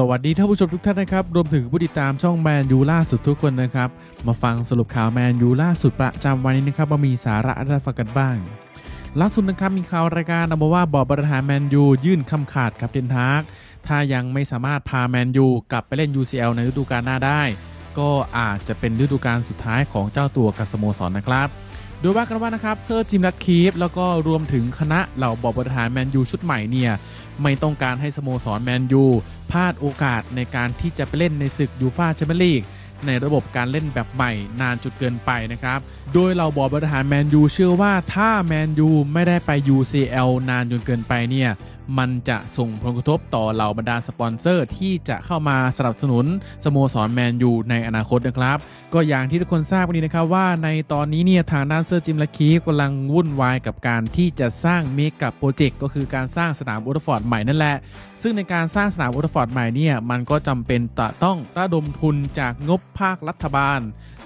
สวัสดีท่านผู้ชมทุกท่านนะครับ รวมถึงผู้ติดตามช่องแมนยูล่าสุดทุกคนนะครับ มาฟังสรุปข่าวแมนยูล่าสุดประจำวันนี้นะครับว่ามีสาระอะไรฟังกันบ้าง ล่าสุดนะครับมีข่าวรายการเอามาว่าบอร์ดบริหารแมนยูยื่นคำขาดกับเทนทากถ้ายังไม่สามารถพาแมนยูกลับไปเล่น UCL ในฤดูกาลหน้าได้ ก็อาจจะเป็นฤดูกาลสุดท้ายของเจ้าตัวกับสโมสรนะครับ โดยว่ากันว่านะครับเซอร์จิมรัดคีฟแล้วก็รวมถึงคณะเหล่าบอบริหารแมนยูชุดใหม่เนี่ยไม่ต้องการให้สโมสรแมนยูพลาดโอกาสในการที่จะไปเล่นในศึกยูฟาแชมเปี้ยนลีกในระบบการเล่นแบบใหม่นานจุดเกินไปนะครับ โดยเราบอร์ดบริหารแมนยูเชื่อว่าถ้าแมนยูไม่ได้ไป UCL นานจนเกินไปเนี่ย มันจะส่งผลกระทบต่อเหล่าบรรดาสปอนเซอร์ ที่จะเข้ามาสนับสนุนสโมสรแมนยูในอนาคตนะครับ ก็อย่างที่ทุกคนทราบกันดีนะครับว่าในตอนนี้เนี่ยทางด้านเซอร์จิมและคีฟกำลังวุ่นวายกับการที่จะสร้างเมกะโปรเจกต์ก็คือการสร้างสนามอุลฟอร์ดใหม่นั่นแหละ ซึ่งในการสร้างสนามอุลฟอร์ดใหม่เนี่ยมันก็จำเป็นจะต้องระดมทุนจากงบภาครัฐบาล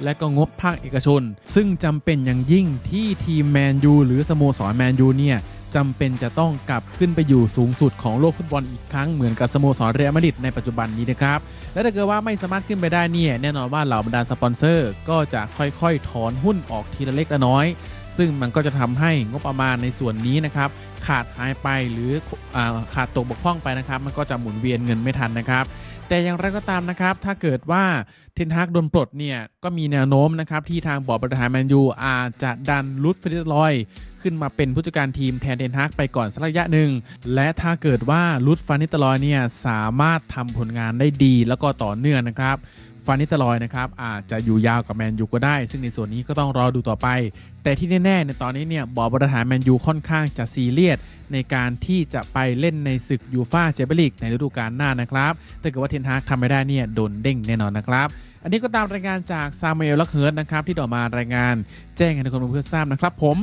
และก็งบภาคเอกชน ซึ่งจำเป็นอย่างยิ่งที่ทีมแมนยูหรือสโมสรแมนยูเนี่ย จำเป็นจะต้องกลับขึ้นไปอยู่สูงสุดของโลกฟุตบอลอีกครั้งเหมือนกับสโมสรเรอัลมาดริดในปัจจุบันนี้นะครับ และถ้าเกิดว่าไม่สามารถขึ้นไปได้เนี่ยแน่นอนว่าเหล่าบรรดาสปอนเซอร์ก็จะค่อยๆ ถอนหุ้นออกทีละเล็กละน้อย ซึ่งมันก็จะทำให้งบประมาณในส่วนนี้นะครับขาดหายไปหรืออขาดตกบกพร่องไปนะครับ มันก็จะหมุนเวียนเงินไม่ทันนะครับ แต่อย่างไรก็ตามนะครับ ถ้าเกิดว่าเทนฮากโดนปลดเนี่ย ก็มีแนวโน้มนะครับ ที่ทางบอร์ดบริหารแมนยูอาจจะดันลุดฟิลิปลอย ขึ้นมาเป็นผู้จัดการทีมแทนเทนฮากไปก่อนสักระยะหนึ่ง และถ้าเกิดว่าลุดฟานิตลอยเนี่ยสามารถทำผลงานได้ดีแล้วก็ต่อเนื่องนะครับ ฟานิตลอยนะครับอาจจะอยู่ยาวกับแมนยูก็ได้ ซึ่งในส่วนนี้ก็ต้องรอดูต่อไป แต่ที่แน่ๆในตอนนี้เนี่ยบอร์ดบริหารแมนยูค่อนข้างจะซีเรียสในการที่จะไปเล่นในศึกยูฟาแชมเปี้ยนลีกในฤดูกาลหน้านะครับถ้าเกิดว่าเทนฮากทำไม่ได้เนี่ยโดนเด้งแน่นอนนะครับ อันนี้ก็ตามรายงานจากซามูเอลลักเฮิร์ตนะครับที่ต่อมารายงานแจ้งให้ทุกคนเพื่อทราบนะครับผม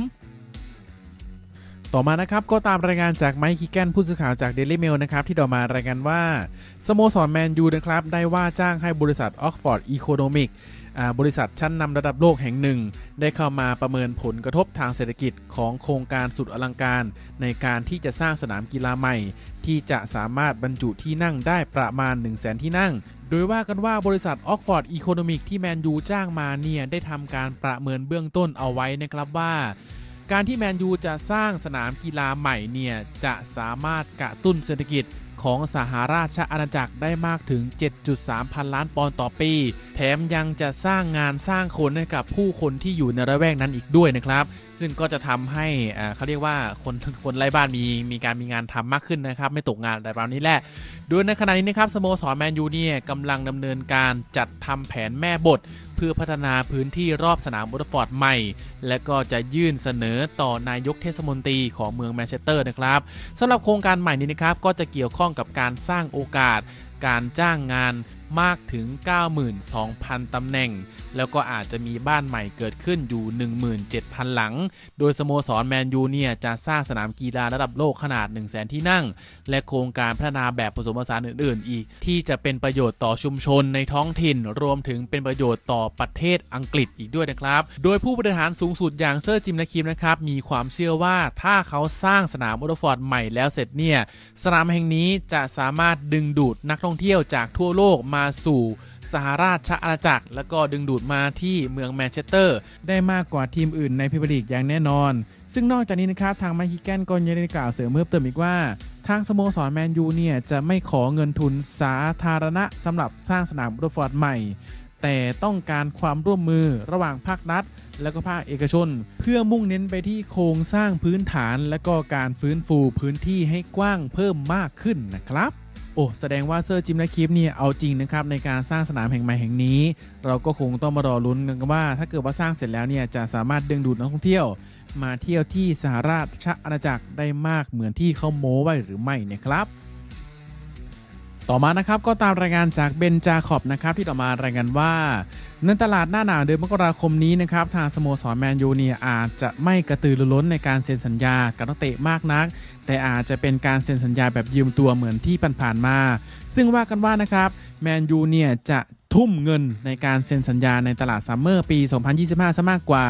ต่อมานะครับก็ตามรายงานจากไมค์คิแกนผู้สื่อข่าวจาก Daily Mail นะครับที่ต่อมารายงานว่าสโมสรแมนยูนะครับได้ว่าจ้างให้บริษัท Oxford Economic บริษัทชั้นนำระดับโลกแห่งหนึ่ง ได้เข้ามาประเมินผลกระทบทางเศรษฐกิจของโครงการสุดอลังการ ในการที่จะสร้างสนามกีฬาใหม่ ที่จะสามารถบรรจุที่นั่งได้ประมาณ 1 0 0 0 0แสนที่นั่ง โดยว่ากันว่าบริษัท Oxford Economic ที่แมนยูจ้างมาเนี่ยได้ทำการประเมินเบื้องต้นเอาไว้นะครับว่า การที่แมนยูจะสร้างสนามกีฬาใหม่เนี่ย จะสามารถกระตุ้นเศรษฐกิจของสหราชอาณาจักรได้มากถึง 7.3 พันล้านปอนด์ต่อปี แถมยังจะสร้างงานสร้างคนให้กับผู้คนที่อยู่ในระแวกนั้นอีกด้วยนะครับ ซึ่งก็จะทำให้เขาเรียกว่าคนคนไร้บ้านมีมีการมีงานทำมากขึ้นนะครับ ไม่ตกงานอะไรแบบนี้แหละโดยในขณะนี้นะครับสโมสรแมนยูเนี่ยกำลังดำเนินการจัดทำแผนแม่บท เพื่อพัฒนาพื้นที่รอบสนามโอลด์ฟอร์ดใหม่ และก็จะยื่นเสนอต่อนายกเทศมนตรีของเมืองแมนเชสเตอร์นะครับสำหรับโครงการใหม่นี้นะครับก็จะเกี่ยวข้องกับการสร้างโอกาสการจ้างงาน มากถึง 92,000 ตำแหน่ง แล้วก็อาจจะมีบ้านใหม่เกิดขึ้นอยู่ 17,000 หลัง โดยสโมสรแมนยูเนี่ยจะสร้างสนามกีฬาระดับโลกขนาด 1 0 0 0 0แที่นั่ง และโครงการพัฒนาแบบผสมผสานอื่น ๆ อีก ที่จะเป็นประโยชน์ต่อชุมชนในท้องถิ่น รวมถึงเป็นประโยชน์ต่อประเทศอังกฤษอีกด้วยนะครับ โดยผู้บริหารสูงสุดอย่างเซอร์จิมและคิมนะครับมีความเชื่อว่าถ้าเขาสร้างสนามโอลด์ฟอร์ดใหม่แล้วเสร็จเนี่ยสนามแห่งนี้จะสามารถดึงดูดนักท่องเที่ยวจากทั่วโลกมาาสู่สหราชอาณาจักร แล้วก็ดึงดูดมาที่เมืองแมนเชสเตอร์ ได้มากกว่าทีมอื่นในพรีเมียร์ลีกอย่างแน่นอน ซึ่งนอกจากนี้นะครับทางไมค์คิแกนก็ยังได้กล่าวเสริมเพิ่มเติมอีกว่า ทางสโมสรแมนยูเนี่ยจะไม่ขอเงินทุนสาธารณะสำหรับสร้างสนามโอลด์ฟอร์ดใหม่ แต่ต้องการความร่วมมือระหว่างภาครัฐและก็ภาคเอกชน เพื่อมุ่งเน้นไปที่โครงสร้างพื้นฐาน และก็การฟื้นฟูพื้นที่ให้กว้างเพิ่มมากขึ้นนะครับ โอ้แสดงว่าเซอร์จิมและคิปเนี่ยเอาจริงนะครับในการสร้างสนามแห่งใหม่แห่งนี้ เราก็คงต้องมารอลุ้นกันว่า ถ้าเกิดว่าสร้างเสร็จแล้วเนี่ยจะสามารถดึงดูดนักท่องเที่ยว มาเที่ยวที่สหราชอาณาจักรได้มากเหมือนที่เขาโม้ไว้หรือไม่นะครับ ต่อมานะครับก็ตามรายงานจากเบนจาคอบนะครับที่ต่อมารายงานว่าในตลาดหน้าหนาวเดือนมกราคมนี้นะครับทางสโมสรแมนยูเนี่ยอาจจะไม่กระตือรือร้นในการเซ็นสัญญากับนักเตะมากนัก แต่อาจจะเป็นการเซ็นสัญญาแบบยืมตัวเหมือนที่ผ่านๆมา ซึ่งว่ากันว่านะครับแมนยูเนี่ยจะ ทุ่มเงินในการเซ็นสัญญาในตลาดซัมเมอร์ปี 2025 ซะมากกว่า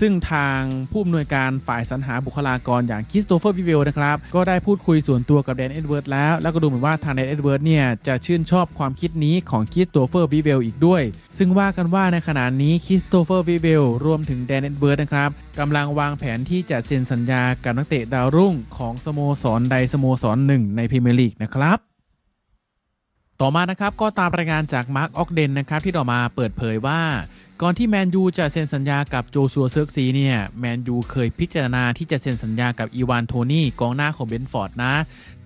ซึ่งทางผู้อำนวยการฝ่ายสรรหาบุคลากรอย่างคริสโตเฟอร์วิเวลนะครับ ก็ได้พูดคุยส่วนตัวกับแดนเอ็ดเวิร์ดแล้ว แล้วก็ดูเหมือนว่าทางแดนเอ็ดเวิร์ดเนี่ย จะชื่นชอบความคิดนี้ของคริสโตเฟอร์วิเวลอีกด้วย ซึ่งว่ากันว่าในขณะนี้คริสโตเฟอร์วิเวลรวมถึงแดนเอ็ดเวิร์ดนะครับกำลังวางแผนที่จะเซ็นสัญญากับนักเตะดาวรุ่งของสโมสรใดสโมสรหนึ่งในพรีเมียร์ลีกนะครับ ต่อมานะครับก็ตามรายงานจากมาร์คออกเดนนะครับที่ต่อมาเปิดเผยว่า ก่อนที่แมนยูจะเซ็นสัญญากับโจชัวเซิร์กซีเนี่ยแมนยูเคยพิจารณาที่จะเซ็นสัญญากับอีวานโทนี่กองหน้าของเบนฟอร์ดนะ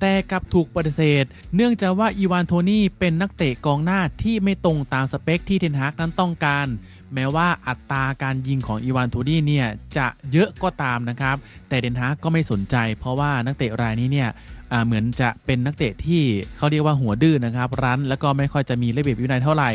แต่กลับถูกปฏิเสธ เนื่องจากว่าอีวานโทนี่เป็นนักเตะกองหน้าที่ไม่ตรงตามสเปคที่เทนฮากนั้นต้องการ แม้ว่าอัตราการยิงของอีวานโทนี่เนี่ยจะเยอะก็ตามนะครับ แต่เดนฮากก็ไม่สนใจ เพราะว่านักเตะรายนี้เนี่ยเหมือนจะเป็นนักเตะที่เขาเรียกว่าหัวดื้อนะครับรั้น แล้วก็ไม่ค่อยจะมีระเบียบวินัยเท่าไหร่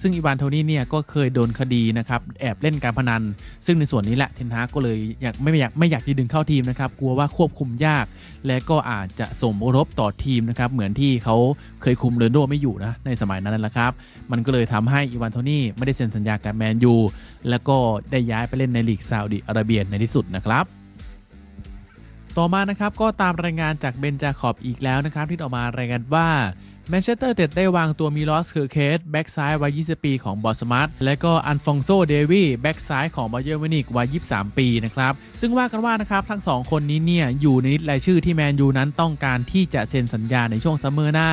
ซึ่งอีวานโทนี่เนี่ยก็เคยโดนคดีนะครับแอบเล่นการพนัน ซึ่งในส่วนนี้แหละเทนฮากก็เลยอยากไม่อยากไม่อยากที่ดึงเข้าทีมนะครับกลัวว่าควบคุมยาก และก็อาจจะส่งผลกระทบต่อทีมนะครับเหมือนที่เขาเคยคุมเรนโดไม่อยู่นะในสมัยนั้นแหละครับมันก็เลยทำให้อีวานโทนี่ไม่ได้เซ็นสัญญากับแมนยูแล้วก็ได้ย้ายไปเล่นในลีกซาอุดิอาระเบียในที่สุดนะครับต่อมานะครับก็ตามรายงานจากเบนจาขอบอีกแล้วนะครับที่ออกมารายงานว่า แมนเชสเตอร์เต็ดได้วางตัวมิลอสเคอร์เคสแบ็กซ้ายวัย 20 ปีของบอสมาร์ทและก็อันฟองโซเดวีแบ็กซ้ายของบาเยอร์มินิกวัย 23 ปีนะครับซึ่งว่ากันว่านะครับทั้ง 2 คนนี้เนี่ยอยู่ในลิสต์รายชื่อที่แมนยูนั้นต้องการที่จะเซ็นสัญญาในช่วงซัมเมอร์หน้า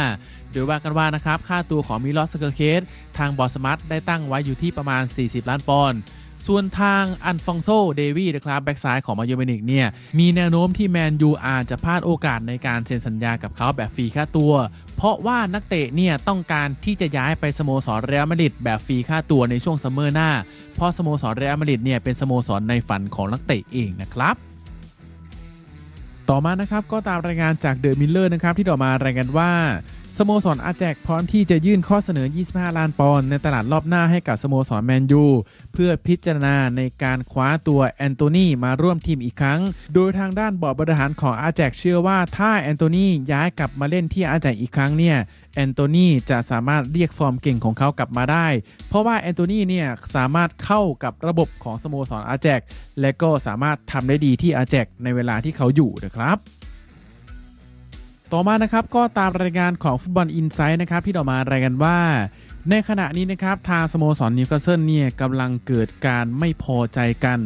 โดยว่ากันว่านะครับค่าตัวของมิลอสเคอร์เคสทางบอสมาร์ทได้ตั้งไว้อยู่ที่ประมาณ 40 ล้านปอนด์ ส่วนทางอันฟองโซเดวีนะครับแบ็กซ้ายของมายูเมนิกเนี่ยมีแนวโน้มที่แมนยูอาจจะพลาดโอกาสในการเซ็นสัญญากับเขาแบบฟรีค่าตัว เพราะว่านักเตะเนี่ยต้องการที่จะย้ายไปสโมสรเรอัลมาดริดแบบฟรีค่าตัวในช่วงซัมเมอร์หน้า เพราะสโมสรเรอัลมาดริดเนี่ยเป็นสโมสรในฝันของนักเตะเองนะครับต่อมานะครับก็ตามรายงานจากเดอะมิลเลอร์นะครับที่ต่อมารายงานว่า สโมสรอาแจกพร้อมที่จะยื่นข้อเสนอ 25 ล้านปอนด์ในตลาดรอบหน้าให้กับสโมสรแมนยู เพื่อพิจารณาในการคว้าตัวแอนโทนีมาร่วมทีมอีกครั้ง โดยทางด้านบอร์ดบริหารของอาแจกเชื่อว่าถ้าแอนโทนีย้ายกลับมาเล่นที่อาแจกอีกครั้งเนี่ยแอนโทนีจะสามารถเรียกฟอร์มเก่งของเขากลับมาได้ เพราะว่าแอนโทนีเนี่ยสามารถเข้ากับระบบของสโมสรอาแจกและก็สามารถทำได้ดีที่อาแจกในเวลาที่เขาอยู่นะครับ ต่อมานะครับก็ตามรายงานของฟุตบอลอินไซด์นะครับที่ต่อมารายงานว่า ในขณะนี้นะครับทางสโมสรนิวคาสเซิลเนี่ยกำลังเกิดการไม่พอใจกัน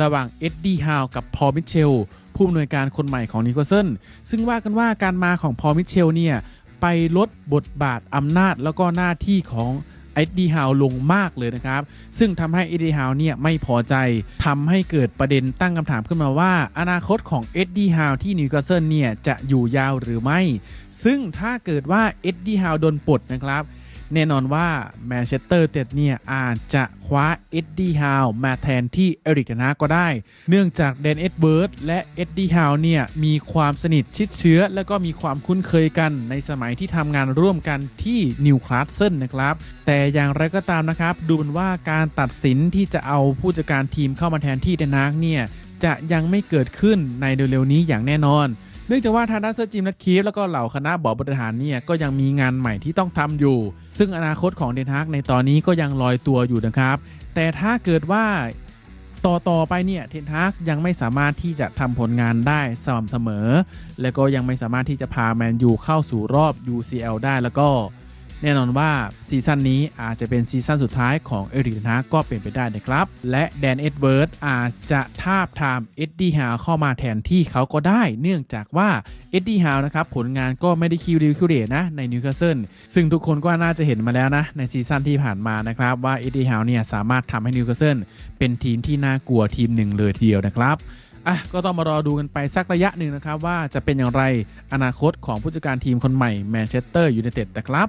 ระหว่างเอ็ดดี้ฮาวกับพอลมิเชลผู้อำนวยการคนใหม่ของนิวคาสเซิลซึ่งว่ากันว่าการมาของพอลมิเชลเนี่ยไปลดบทบาทอำนาจแล้วก็หน้าที่ของ เอ็ดดี้ฮาวลงมากเลยนะครับ ซึ่งทำให้เอ็ดดี้ฮาวเนี่ยไม่พอใจทำให้เกิดประเด็นตั้งคำถามขึ้นมาว่า อนาคตของเอ็ดดี้ฮาวที่นิวคาสเซิลเนี่ยจะอยู่ยาวหรือไม่ ซึ่งถ้าเกิดว่าเอ็ดดี้ฮาวโดนปลดนะครับ แน่นอนว่าแมนเชสเตอร์เต็ดเนี่ยอาจจะคว้าเอ็ดดี้ฮาวมาแทนที่เอริกนาก็ได้ เนื่องจากแดนเอ็ดเบิร์ดและเอ็ดดี้ฮาวเนี่ยมีความสนิทชิดเชื้อ และก็มีความคุ้นเคยกันในสมัยที่ทำงานร่วมกันที่นิวคลาสเซิลนะครับ แต่อย่างไรก็ตามนะครับ ดูเหมือนว่าการตัดสินที่จะเอาผู้จัดการทีมเข้ามาแทนที่เดนฮากเนี่ยจะยังไม่เกิดขึ้นในเร็วๆนี้อย่างแน่นอน เนื่องจากว่าทางด้านเซอร์จิมนัทคีฟแล้วก็เหล่าคณะบอร์ดบริหารเนี่ยก็ยังมีงานใหม่ที่ต้องทำอยู่ ซึ่งอนาคตของเดนฮากในตอนนี้ก็ยังลอยตัวอยู่นะครับ แต่ถ้าเกิดว่าต่อต่อไปเนี่ยเทนฮากยังไม่สามารถที่จะทำผลงานได้สม่ำเสมอ และก็ยังไม่สามารถที่จะพาแมนยูเข้าสู่รอบ UCL ได้แล้วก็ แน่นอนว่าซีซั่นนี้อาจจะเป็นซีซั่นสุดท้ายของเอริกนฮาก็เป็นไปได้นะครับ และแดนเอ็ดเวิร์ดอาจจะทาบทามเอ็ดดี้ฮาวเข้ามาแทนที่เขาก็ได้ เนื่องจากว่าเอ็ดดี้ฮาวนะครับผลงานก็ไม่ได้คิวริวคิวเดนะในนิวคาสเซิลซึ่งทุกคนก็น่าจะเห็นมาแล้วนะ ในซีซั่นที่ผ่านมานะครับ ว่าเอ็ดดี้ฮาวเนี่ยสามารถทำให้นิวคาสเซิลเป็นทีมที่น่ากลัวทีมหนึ่งเลยทีเดียวนะครับอะก็ต้องมารอดูกันไปสักระยะหนึ่งนะครับ ว่าจะเป็นอย่างไรอนาคตของผู้จัดการทีมคนใหม่แมนเชสเตอร์ยูไนเต็ดนะครับ